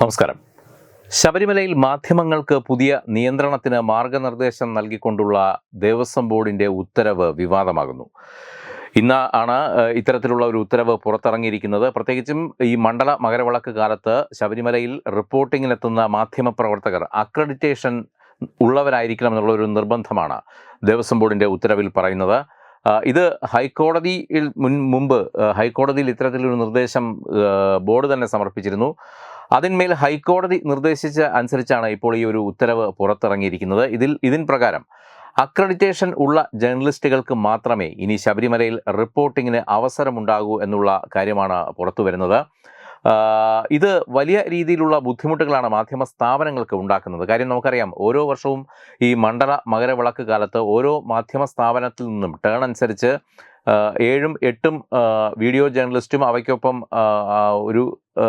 നമസ്കാരം. ശബരിമലയിൽ മാധ്യമങ്ങൾക്ക് പുതിയ നിയന്ത്രണത്തിന് മാർഗനിർദ്ദേശം നൽകിക്കൊണ്ടുള്ള ദേവസ്വം ബോർഡിന്റെ ഉത്തരവ് വിവാദമാകുന്നു. ഇന്ന് ആണ് ഇത്തരത്തിലുള്ള ഒരു ഉത്തരവ് പുറത്തിറങ്ങിയിരിക്കുന്നത്. പ്രത്യേകിച്ചും ഈ മണ്ഡല മകരവിളക്ക് കാലത്ത് ശബരിമലയിൽ റിപ്പോർട്ടിങ്ങിനെത്തുന്ന മാധ്യമപ്രവർത്തകർ അക്രഡിറ്റേഷൻ ഉള്ളവരായിരിക്കണം എന്നുള്ള ഒരു നിർബന്ധമാണ് ദേവസ്വം ബോർഡിന്റെ ഉത്തരവിൽ പറയുന്നത്. ഇത് ഹൈക്കോടതിയിൽ മുൻ മുമ്പ് ഹൈക്കോടതിയിൽ ഇത്തരത്തിലൊരു നിർദ്ദേശം ബോർഡ് തന്നെ സമർപ്പിച്ചിരുന്നു. അതിന്മേൽ ഹൈക്കോടതി നിർദ്ദേശിച്ച അനുസരിച്ചാണ് ഇപ്പോൾ ഈ ഒരു ഉത്തരവ് പുറത്തിറങ്ങിയിരിക്കുന്നത്. ഇതിൽ ഇതിൻ പ്രകാരം അക്രഡിറ്റേഷൻ ഉള്ള ജേർണലിസ്റ്റുകൾക്ക് മാത്രമേ ഇനി ശബരിമലയിൽ റിപ്പോർട്ടിങ്ങിന് അവസരമുണ്ടാകൂ എന്നുള്ള കാര്യമാണ് പുറത്തു വരുന്നത്. ഇത് വലിയ രീതിയിലുള്ള ബുദ്ധിമുട്ടുകളാണ് മാധ്യമ സ്ഥാപനങ്ങൾക്ക് ഉണ്ടാക്കുന്നത്. കാര്യം നമുക്കറിയാം ഓരോ വർഷവും ഈ മണ്ഡല മകരവിളക്ക് കാലത്ത് ഓരോ മാധ്യമ സ്ഥാപനത്തിൽ നിന്നും ടേൺ അനുസരിച്ച് ഏഴും എട്ടും വീഡിയോ ജേർണലിസ്റ്റും അവയ്ക്കൊപ്പം ഒരു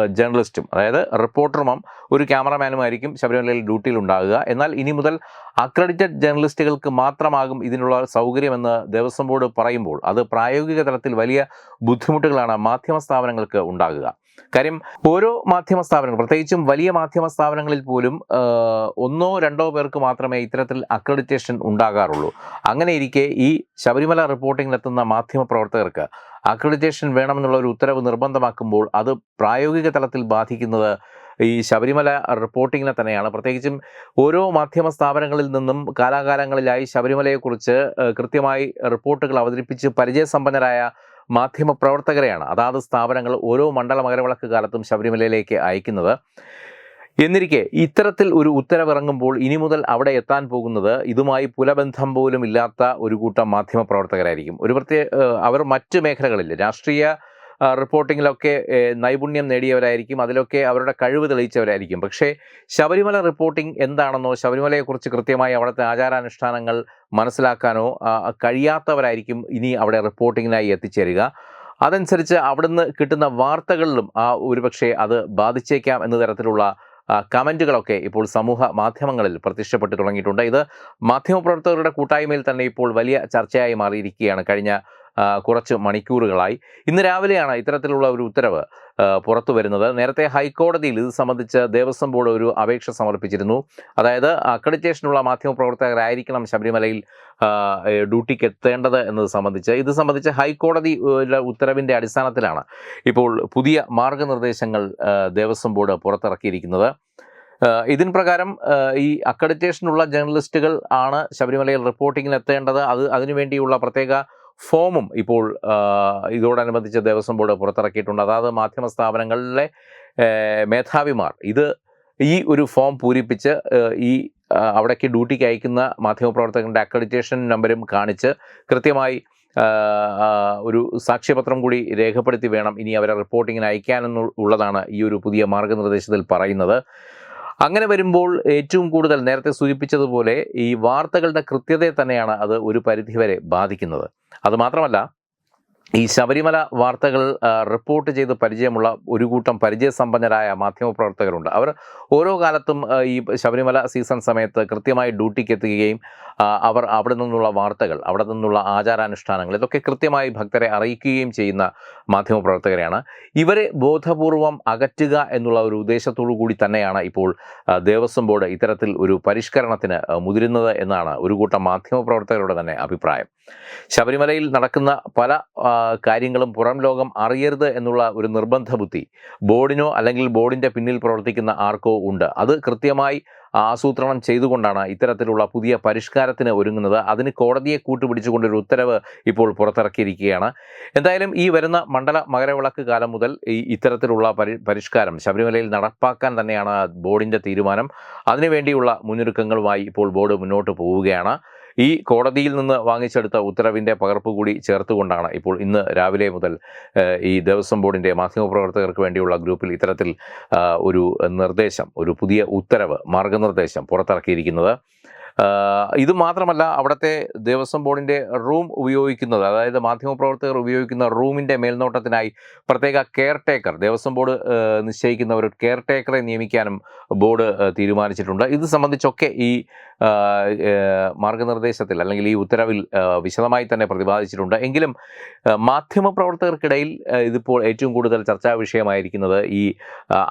ജേർണലിസ്റ്റും അതായത് റിപ്പോർട്ടറും ഒരു ക്യാമറമാനുമായിരിക്കും ശബരിമലയിൽ ഡ്യൂട്ടിയിൽ ഉണ്ടാകുക എന്നാൽ ഇനി മുതൽ അക്രഡിറ്റഡ് ജേർണലിസ്റ്റുകൾക്ക് മാത്രമാകും ഇതിനുള്ള സൗകര്യമെന്ന് ദേവസ്വം ബോർഡ് പറയുമ്പോൾ അത് പ്രായോഗിക തലത്തിൽ വലിയ ബുദ്ധിമുട്ടുകളാണ് മാധ്യമ സ്ഥാപനങ്ങൾക്ക് ഉണ്ടാകുക. കാര്യം ഓരോ മാധ്യമ സ്ഥാപനങ്ങൾ പ്രത്യേകിച്ചും വലിയ മാധ്യമ സ്ഥാപനങ്ങളിൽ പോലും ഒന്നോ രണ്ടോ പേർക്ക് മാത്രമേ ഇത്തരത്തിൽ അക്രഡിറ്റേഷൻ ഉണ്ടാകാറുള്ളൂ. അങ്ങനെ ഇരിക്കെ ഈ ശബരിമല റിപ്പോർട്ടിങ്ങിലെത്തുന്ന മാധ്യമ പ്രവർത്തകർക്ക് അക്രഡിറ്റേഷൻ വേണമെന്നുള്ള ഒരു ഉത്തരവ് നിർബന്ധമാക്കുമ്പോൾ അത് പ്രായോഗിക തലത്തിൽ ബാധിക്കുന്നത് ഈ ശബരിമല റിപ്പോർട്ടിങ്ങിനെ തന്നെയാണ്. പ്രത്യേകിച്ചും ഓരോ മാധ്യമ സ്ഥാപനങ്ങളിൽ നിന്നും കാലാകാലങ്ങളിലായി ശബരിമലയെക്കുറിച്ച് കൃത്യമായി റിപ്പോർട്ടുകൾ അവതരിപ്പിച്ച് പരിചയസമ്പന്നരായ മാധ്യമ പ്രവർത്തകരെയാണ് അതാത് സ്ഥാപനങ്ങൾ ഓരോ മണ്ഡല മകരവിളക്ക് കാലത്തും ശബരിമലയിലേക്ക് അയക്കുന്നത്. എന്നിരിക്കെ ഇത്തരത്തിൽ ഒരു ഉത്തരവിറങ്ങുമ്പോൾ ഇനി മുതൽ അവിടെ എത്താൻ പോകുന്നത് ഇതുമായി പുലബന്ധം പോലും ഇല്ലാത്ത ഒരു കൂട്ടം മാധ്യമ പ്രവർത്തകരായിരിക്കും ഒരു പ്രത്യേക അവർ മറ്റ് മേഖലകളിൽ രാഷ്ട്രീയ റിപ്പോർട്ടിങ്ങിലൊക്കെ നൈപുണ്യം നേടിയവരായിരിക്കും. അതിലൊക്കെ അവരുടെ കഴിവ് തെളിയിച്ചവരായിരിക്കും. പക്ഷേ ശബരിമല റിപ്പോർട്ടിംഗ് എന്താണെന്നോ ശബരിമലയെക്കുറിച്ച് കൃത്യമായി അവിടുത്തെ ആചാരാനുഷ്ഠാനങ്ങൾ മനസ്സിലാക്കാനോ കഴിയാത്തവരായിരിക്കും ഇനി അവിടെ റിപ്പോർട്ടിങ്ങിനായി എത്തിച്ചേരുക. അതനുസരിച്ച് അവിടുന്ന് കിട്ടുന്ന വാർത്തകളിലും ആ ഒരുപക്ഷെ അത് ബാധിച്ചേക്കാം എന്ന തരത്തിലുള്ള കമന്റുകളൊക്കെ ഇപ്പോൾ സമൂഹ മാധ്യമങ്ങളിൽ പ്രത്യക്ഷപ്പെട്ടു തുടങ്ങിയിട്ടുണ്ട്. ഇത് മാധ്യമപ്രവർത്തകരുടെ കൂട്ടായ്മയിൽ തന്നെ ഇപ്പോൾ വലിയ ചർച്ചയായി മാറിയിരിക്കുകയാണ്. കഴിഞ്ഞ കുറച്ച് മണിക്കൂറുകളായി. ഇന്ന് രാവിലെയാണ് ഇത്തരത്തിലുള്ള ഒരു ഉത്തരവ് പുറത്തു വരുന്നത്. നേരത്തെ ഹൈക്കോടതിയിൽ ഇത് സംബന്ധിച്ച് ദേവസ്വം ബോർഡ് ഒരു അപേക്ഷ സമർപ്പിച്ചിരുന്നു. അതായത് അക്രഡിറ്റേഷനുള്ള മാധ്യമപ്രവർത്തകരായിരിക്കണം ശബരിമലയിൽ ഡ്യൂട്ടിക്ക് എത്തേണ്ടത് എന്നത് സംബന്ധിച്ച്. ഇത് സംബന്ധിച്ച് ഹൈക്കോടതി ഉത്തരവിന്റെ അടിസ്ഥാനത്തിലാണ് ഇപ്പോൾ പുതിയ മാർഗനിർദ്ദേശങ്ങൾ ദേവസ്വം ബോർഡ് പുറത്തിറക്കിയിരിക്കുന്നത്. ഇതിൻ പ്രകാരം ഈ അക്രഡിറ്റേഷനുള്ള ജേർണലിസ്റ്റുകൾ ആണ് ശബരിമലയിൽ റിപ്പോർട്ടിങ്ങിന് എത്തേണ്ടത് അത് അതിനുവേണ്ടിയുള്ള പ്രത്യേക ഫോമും ഇപ്പോൾ ഇതോടനുബന്ധിച്ച് ദേവസ്വം ബോർഡ് പുറത്തിറക്കിയിട്ടുണ്ട്. അതായത് മാധ്യമ സ്ഥാപനങ്ങളിലെ മേധാവിമാർ. ഇത് ഈ ഒരു ഫോം പൂരിപ്പിച്ച് ഈ അവിടേക്ക് ഡ്യൂട്ടിക്ക് അയക്കുന്ന മാധ്യമപ്രവർത്തകരുടെ അക്രഡിറ്റേഷൻ നമ്പരും കാണിച്ച് കൃത്യമായി ഒരു സാക്ഷ്യപത്രം കൂടി രേഖപ്പെടുത്തി വേണം ഇനി അവരെ റിപ്പോർട്ടിങ്ങിന് അയക്കാനെന്നുള്ളതാണ് ഈ ഒരു പുതിയ മാർഗനിർദ്ദേശത്തിൽ പറയുന്നത്. അങ്ങനെ വരുമ്പോൾ ഏറ്റവും കൂടുതൽ നേരത്തെ സൂചിപ്പിച്ചതുപോലെ ഈ വാർത്തകളുടെ കൃത്യതയെ തന്നെയാണ് അത് ഒരു പരിധിവരെ ബാധിക്കുന്നത്. അതുമാത്രമല്ല ഈ ശബരിമല വാർത്തകൾ റിപ്പോർട്ട് ചെയ്ത് പരിചയമുള്ള ഒരു കൂട്ടം പരിചയസമ്പന്നരായ മാധ്യമപ്രവർത്തകരുണ്ട്. അവർ ഓരോ കാലത്തും ഈ ശബരിമല സീസൺ സമയത്ത് കൃത്യമായി ഡ്യൂട്ടിക്ക് എത്തുകയും അവർ അവിടെ നിന്നുള്ള വാർത്തകൾ അവിടെ നിന്നുള്ള ആചാരാനുഷ്ഠാനങ്ങൾ ഇതൊക്കെ കൃത്യമായി ഭക്തരെ അറിയിക്കുകയും ചെയ്യുന്ന മാധ്യമപ്രവർത്തകരെയാണ്. ഇവരെ ബോധപൂർവം അകറ്റുക എന്നുള്ള ഒരു ഉദ്ദേശത്തോടു കൂടി തന്നെയാണ് ഇപ്പോൾ ദേവസ്വം ബോർഡ് ഇത്തരത്തിൽ ഒരു പരിഷ്കരണത്തിന് മുതിരുന്നത് എന്നാണ് ഒരു കൂട്ടം മാധ്യമപ്രവർത്തകരുടെ തന്നെ അഭിപ്രായം. ശബരിമലയിൽ നടക്കുന്ന പല കാര്യങ്ങളും പുറം ലോകം അറിയരുത് എന്നുള്ള ഒരു നിർബന്ധ ബുദ്ധി. ബോർഡിനോ അല്ലെങ്കിൽ ബോർഡിന്റെ പിന്നിൽ പ്രവർത്തിക്കുന്ന ആർക്കോ ഉണ്ട്. അത് കൃത്യമായി ആസൂത്രണം ചെയ്തുകൊണ്ടാണ് ഇത്തരത്തിലുള്ള പുതിയ പരിഷ്കാരത്തിന് ഒരുങ്ങുന്നത്. അതിന് കോടതിയെ കൂട്ടുപിടിച്ചുകൊണ്ടൊരു ഉത്തരവ് ഇപ്പോൾ പുറത്തിറക്കിയിരിക്കുകയാണ്. എന്തായാലും ഈ വരുന്ന മണ്ഡല മകരവിളക്ക് കാലം മുതൽ ഈ ഇത്തരത്തിലുള്ള പരി പരിഷ്കാരം ശബരിമലയിൽ നടപ്പാക്കാൻ തന്നെയാണ് ബോർഡിന്റെ തീരുമാനം. അതിനുവേണ്ടിയുള്ള മുന്നൊരുക്കങ്ങളുമായി ഇപ്പോൾ ബോർഡ് മുന്നോട്ട് പോവുകയാണ്. ഈ കോടതിയിൽ നിന്ന് വാങ്ങിച്ചെടുത്ത ഉത്തരവിന്റെ പകർപ്പ് കൂടി ചേർത്തുകൊണ്ടാണ് ഇപ്പോൾ ഇന്ന് രാവിലെ മുതൽ ഈ ദേവസ്വം ബോർഡിന്റെ മാധ്യമപ്രവർത്തകർക്ക് വേണ്ടിയുള്ള ഗ്രൂപ്പിൽ ഇത്തരത്തിൽ ഒരു നിർദ്ദേശം ഒരു പുതിയ ഉത്തരവ് മാർഗനിർദ്ദേശം പുറത്തിറക്കിയിരിക്കുന്നത്. ഇത് മാത്രമല്ല അവിടുത്തെ ദേവസ്വം ബോർഡിന്റെ റൂം ഉപയോഗിക്കുന്നത് അതായത് മാധ്യമപ്രവർത്തകർ ഉപയോഗിക്കുന്ന റൂമിന്റെ മേൽനോട്ടത്തിനായി പ്രത്യേക കെയർ ടേക്കർ ദേവസ്വം ബോർഡ് നിശ്ചയിക്കുന്ന ഒരു കെയർ ടേക്കറെ നിയമിക്കാനും ബോർഡ് തീരുമാനിച്ചിട്ടുണ്ട്. ഇത് സംബന്ധിച്ചൊക്കെ ഈ മാർഗനിർദ്ദേശത്തിൽ അല്ലെങ്കിൽ ഈ ഉത്തരവിൽ വിശദമായി തന്നെ പ്രതിപാദിച്ചിട്ടുണ്ട്. എങ്കിലും മാധ്യമപ്രവർത്തകർക്കിടയിൽ ഇതിപ്പോൾ ഏറ്റവും കൂടുതൽ ചർച്ചാ വിഷയമായിരിക്കുന്നത് ഈ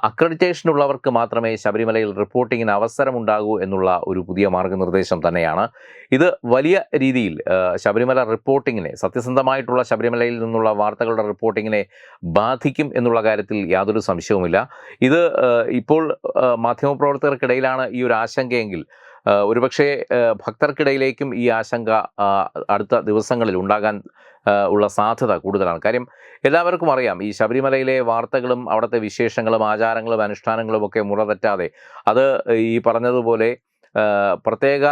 അക്രഡിറ്റേഷനുള്ളവർക്ക് മാത്രമേ ശബരിമലയിൽ റിപ്പോർട്ടിങ്ങിന് അവസരമുണ്ടാകൂ എന്നുള്ള ഒരു പുതിയ മാർഗനിർദ്ദേശം തന്നെയാണ്. ഇത് വലിയ രീതിയിൽ ശബരിമല റിപ്പോർട്ടിങ്ങിനെ സത്യസന്ധമായിട്ടുള്ള ശബരിമലയിൽ നിന്നുള്ള വാർത്തകളുടെ റിപ്പോർട്ടിങ്ങിനെ ബാധിക്കും എന്നുള്ള കാര്യത്തിൽ യാതൊരു സംശയവുമില്ല. ഇത് ഇപ്പോൾ മാധ്യമപ്രവർത്തകർക്കിടയിലാണ് ഈ ഒരു ആശങ്കയെങ്കിൽ ഒരുപക്ഷെ ഭക്തർക്കിടയിലേക്കും ഈ ആശങ്ക അടുത്ത ദിവസങ്ങളിൽ ഉണ്ടാകാൻ ഉള്ള സാധ്യത കൂടുതലാണ്. കാര്യം എല്ലാവർക്കും അറിയാം ഈ ശബരിമലയിലെ വാർത്തകളും അവിടുത്തെ വിശേഷങ്ങളും ആചാരങ്ങളും അനുഷ്ഠാനങ്ങളും ഒക്കെ മുറതെറ്റാതെ അത് ഈ പറഞ്ഞതുപോലെ പ്രത്യേക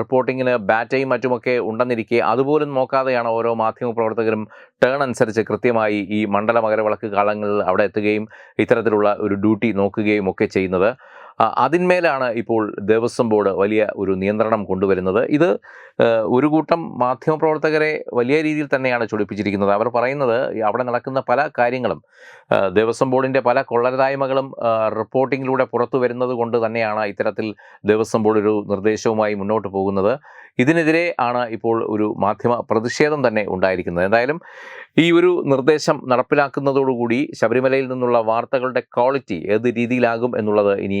റിപ്പോർട്ടിങ്ങിന് ബാറ്റയും മറ്റുമൊക്കെ ഉണ്ടെന്നിരിക്കെ അതുപോലും നോക്കാതെയാണ് ഓരോ മാധ്യമ പ്രവർത്തകരും ടേൺ അനുസരിച്ച് കൃത്യമായി ഈ മണ്ഡല മകരവിളക്ക് കാലങ്ങളിൽ അവിടെ എത്തുകയും ഇത്തരത്തിലുള്ള ഒരു ഡ്യൂട്ടി നോക്കുകയും ഒക്കെ ചെയ്യുന്നത്. അതിന്മേലാണ് ഇപ്പോൾ ദേവസ്വം ബോർഡ് വലിയ ഒരു നിയന്ത്രണം കൊണ്ടുവരുന്നത്. ഇത് ഒരു കൂട്ടം മാധ്യമപ്രവർത്തകരെ വലിയ രീതിയിൽ തന്നെയാണ് ചൊടിപ്പിച്ചിരിക്കുന്നത്. അവർ പറയുന്നത് അവിടെ നടക്കുന്ന പല കാര്യങ്ങളും ദേവസ്വം ബോർഡിന്റെ പല കൊള്ളരുതായ്മകളും റിപ്പോർട്ടിങ്ങിലൂടെ പുറത്തു വരുന്നത് കൊണ്ട് തന്നെയാണ് ഇത്തരത്തിൽ ദേവസ്വം ബോർഡ് ഒരു നിർദ്ദേശവുമായി മുന്നോട്ട് പോകുന്നത്. ഇതിനെതിരെ ആണ് ഇപ്പോൾ ഒരു മാധ്യമ പ്രതിഷേധം തന്നെ ഉണ്ടായിരിക്കുന്നത്. എന്തായാലും ഈ ഒരു നിർദ്ദേശം നടപ്പിലാക്കുന്നതോടുകൂടി ശബരിമലയിൽ നിന്നുള്ള വാർത്തകളുടെ ക്വാളിറ്റി ഏത് രീതിയിലാകും എന്നുള്ളത് ഇനി